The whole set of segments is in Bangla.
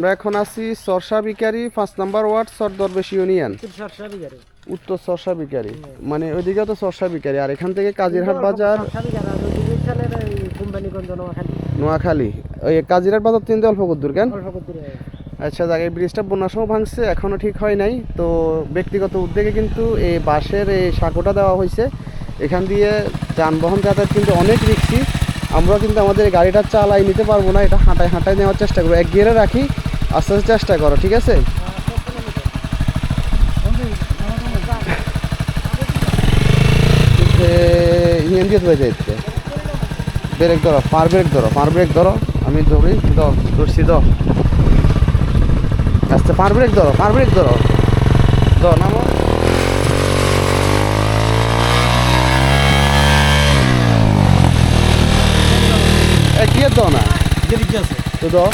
আমরা এখন আছি সরসা বিকারি পাঁচ নাম্বার ওয়ার্ড সর দরবেশ ইউনিয়ন। উত্তর সরসা বিকারি। মানে ওইদিকে তো সরসা বিকারি আর এখান থেকে কাজিরহাট বাজার নোয়াখালী। ওই কাজিরহাট বাজার তিন অল্প দূর কেন? আচ্ছা যাক এই ব্রিজটা বন্যার সময় ভাঙছে এখনও ঠিক হয় নাই। তো ব্যক্তিগত উদ্যোগে কিন্তু এই বাঁশের এই সাঁকোটা দেওয়া হয়েছে। এখান দিয়ে যানবাহন যাতায়াত কিন্তু অনেক রিক্সি। আমরা কিন্তু আমাদের গাড়িটা চালাই নিতে পারব না এটা হাঁটায় হাঁটায় নেওয়ার চেষ্টা করব। এক গিয়ারে রাখি আস্তে আস্তে চেষ্টা করো ঠিক আছে? ইঞ্জিন দিয়ে যাচ্ছে ব্রেক ধরো পার ব্রেক ধরো পার ব্রেক ধরো। আমি ধরি দ ধরছি দ আস্তে পার ব্রেক ধরো পার ব্রেক ধরো। দ নামো। এ কি দাও না? আছে। তো দাও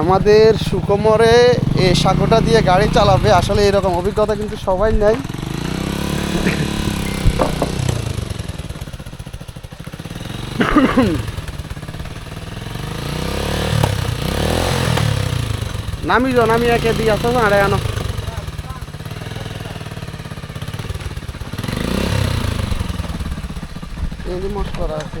আমাদের সুকমরে এই সাঁকোটা দিয়ে গাড়ি চালাবে, আসলে এরকম অভিজ্ঞতা কিন্তু সবাই নেই নামি যাও নামি একে দিয়ে আসো আড়ে আনো। এই মশলা আছে।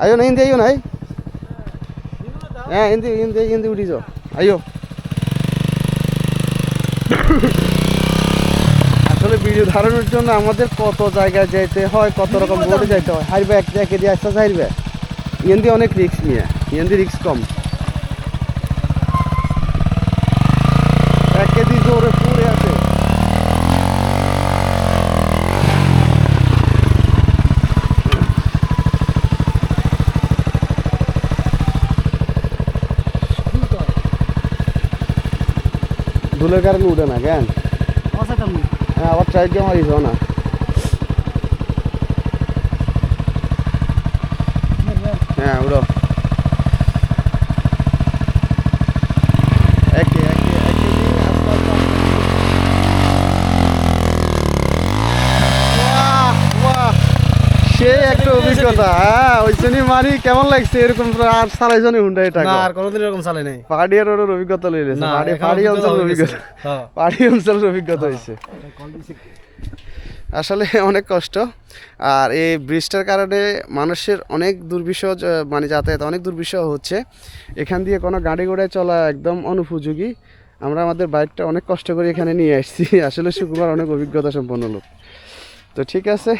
আইও না হিন্দি আইও নাই হ্যাঁ হিন্দি হিন্দি হিন্দি উঠি যাও আইও আসলে ভিডিও ধারণের জন্য আমাদের কত জায়গায় যেতে হয় কত রকম বোর্ডে যাইতে হয়। হারবে এক জায়গায় দিয়ে আসতে হারবে হিন্দি অনেক রিক্স নিয়ে হিন্দি রিক্স কম। এক কেজি জোরে পুরে আছে ধুলের কারণে উঠে না কেন? হ্যাঁ আবার ট্রাই দিয়ে মারিস না। হ্যাঁ উড়ো একে একে একে দিয়ে আস্তে আস্তে বাহ, বাহ। সে একটা অভিজ্ঞতা। হ্যাঁ ওই জন্যই মারি কেমন লাগছে? এরকম আর সারাই জনই হুন্ডা এটা না আর কোনোদিন এরকম চালে নাই। পাহাড়ি আর ওর অভিজ্ঞতা না, পাহাড়ি পাহাড়ি অঞ্চলের অভিজ্ঞতা হ্যাঁ। পাহাড়ি অঞ্চলের অভিজ্ঞতা হয়েছে। আসলে অনেক কষ্ট। আর এই ব্রিজটার কারণে মানুষের অনেক দুর্বিষহ মানে যাতায়াত অনেক দুর্বিষহ হচ্ছে। এখান দিয়ে কোনো গাড়ি ঘোড়ায় চলা একদম অনুপযোগী। আমরা আমাদের বাইকটা অনেক কষ্ট করে এখানে নিয়ে আসছি। আসলে সুকুমার অনেক অভিজ্ঞতা সম্পন্ন লোক। তো ঠিক আছে